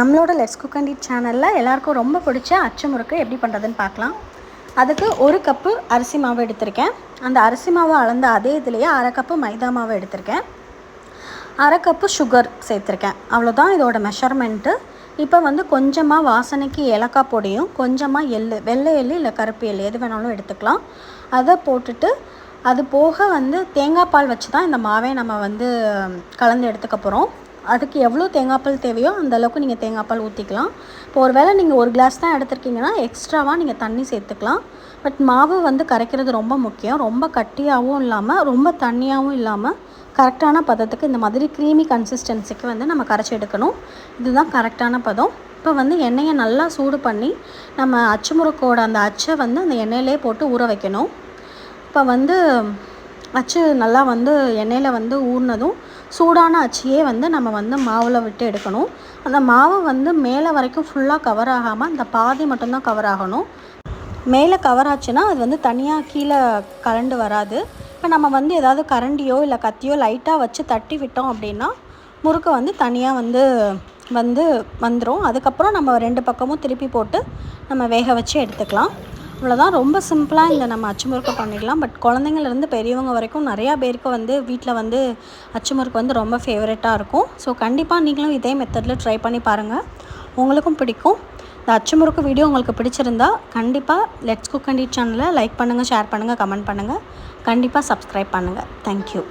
நம்மளோட let's cook and it சேனலில் எல்லாருக்கும் ரொம்ப பிடிச்ச அச்சு முறுக்கு எப்படி பண்ணுறதுன்னு பார்க்கலாம். அதுக்கு ஒரு கப்பு அரிசி மாவு எடுத்திருக்கேன். அந்த அரிசி மாவு அளந்த அதே இதுலேயே அரை கப்பு மைதா மாவு எடுத்திருக்கேன். அரை கப்பு சுகர் சேர்த்துருக்கேன். அவ்வளோதான் இதோட மெஷர்மெண்ட்டு இப்போ வந்து கொஞ்சமாக வாசனைக்கு ஏலக்காய் பொடியும் கொஞ்சமாக எள்ளு வெள்ளை எள்ளு இல்லை கருப்பு எள்ளு எது வேணாலும் எடுத்துக்கலாம். அதை போட்டுட்டு அது போக வந்து தேங்காய் பால் வச்சு தான் இந்த மாவை நம்ம வந்து கலந்து எடுத்துக்க போகிறோம் அதுக்கு எவ்வளோ தேங்காய்ப்பால் தேவையோ அந்த அளவுக்கு நீங்கள் தேங்காய்ப்பால் ஊற்றிக்கலாம் இப்போ ஒரு வேளை நீங்கள் ஒரு கிளாஸ் தான் எடுத்திருக்கீங்கன்னா எக்ஸ்ட்ராவாக நீங்கள் தண்ணி சேர்த்துக்கலாம். பட் மாவு வந்து கரைக்கிறது ரொம்ப முக்கியம். ரொம்ப கட்டியாகவும் இல்லாமல் ரொம்ப தண்ணியாகவும் இல்லாமல் கரெக்டான பதத்துக்கு இந்த மாதிரி க்ரீமி கன்சிஸ்டன்சிக்கு வந்து நம்ம கரைச்சி எடுக்கணும். இதுதான் கரெக்டான பதம். இப்போ வந்து எண்ணெயை நல்லா சூடு பண்ணி நம்ம அச்சு முறுக்கோட அந்த அச்சை வந்து அந்த எண்ணெயிலே போட்டு ஊற வைக்கணும். இப்போ வந்து அச்சு நல்லா வந்து எண்ணெயில் வந்து ஊறினதும் சூடான அச்சியே வந்து நம்ம வந்து மாவில் விட்டு எடுக்கணும். அந்த மாவு வந்து மேலே வரைக்கும் ஃபுல்லாக கவர் ஆகாமல் அந்த பாதி மட்டும்தான் கவர் ஆகணும். மேலே கவர் ஆச்சுன்னா அது வந்து தனியாக கீழே கரண்டு வராது. இப்போ நம்ம வந்து ஏதாவது கரண்டியோ இல்லை கத்தியோ லைட்டாக வச்சு தட்டி விட்டோம் அப்படின்னா முறுக்கு வந்து தனியாக வந்து வந்து வந்துடும் அதுக்கப்புறம் நம்ம ரெண்டு பக்கமும் திருப்பி போட்டு நம்ம வேக வச்சு எடுத்துக்கலாம். இவ்வளோதான் ரொம்ப சிம்பிளாக இந்த நம்ம அச்சுமுறுக்கை பண்ணிடலாம். பட் குழந்தைங்கள்லேருந்து பெரியவங்க வரைக்கும் நிறையா பேருக்கு வந்து வீட்டில் வந்து அச்சுமுறுக்கு வந்து ரொம்ப ஃபேவரட்டாக இருக்கும். ஸோ கண்டிப்பாக நீங்களும் இதே மெத்தடில் ட்ரை பண்ணி பாருங்கள் உங்களுக்கும் பிடிக்கும். இந்த அச்சு முறுக்கு வீடியோ உங்களுக்கு பிடிச்சிருந்தா கண்டிப்பாக லெட்ஸ் குக் அண்ட் சேனலை லைக் பண்ணுங்கள் ஷேர் பண்ணுங்கள் கமெண்ட் பண்ணுங்கள் கண்டிப்பாக சப்ஸ்கிரைப் பண்ணுங்கள் தேங்க்யூ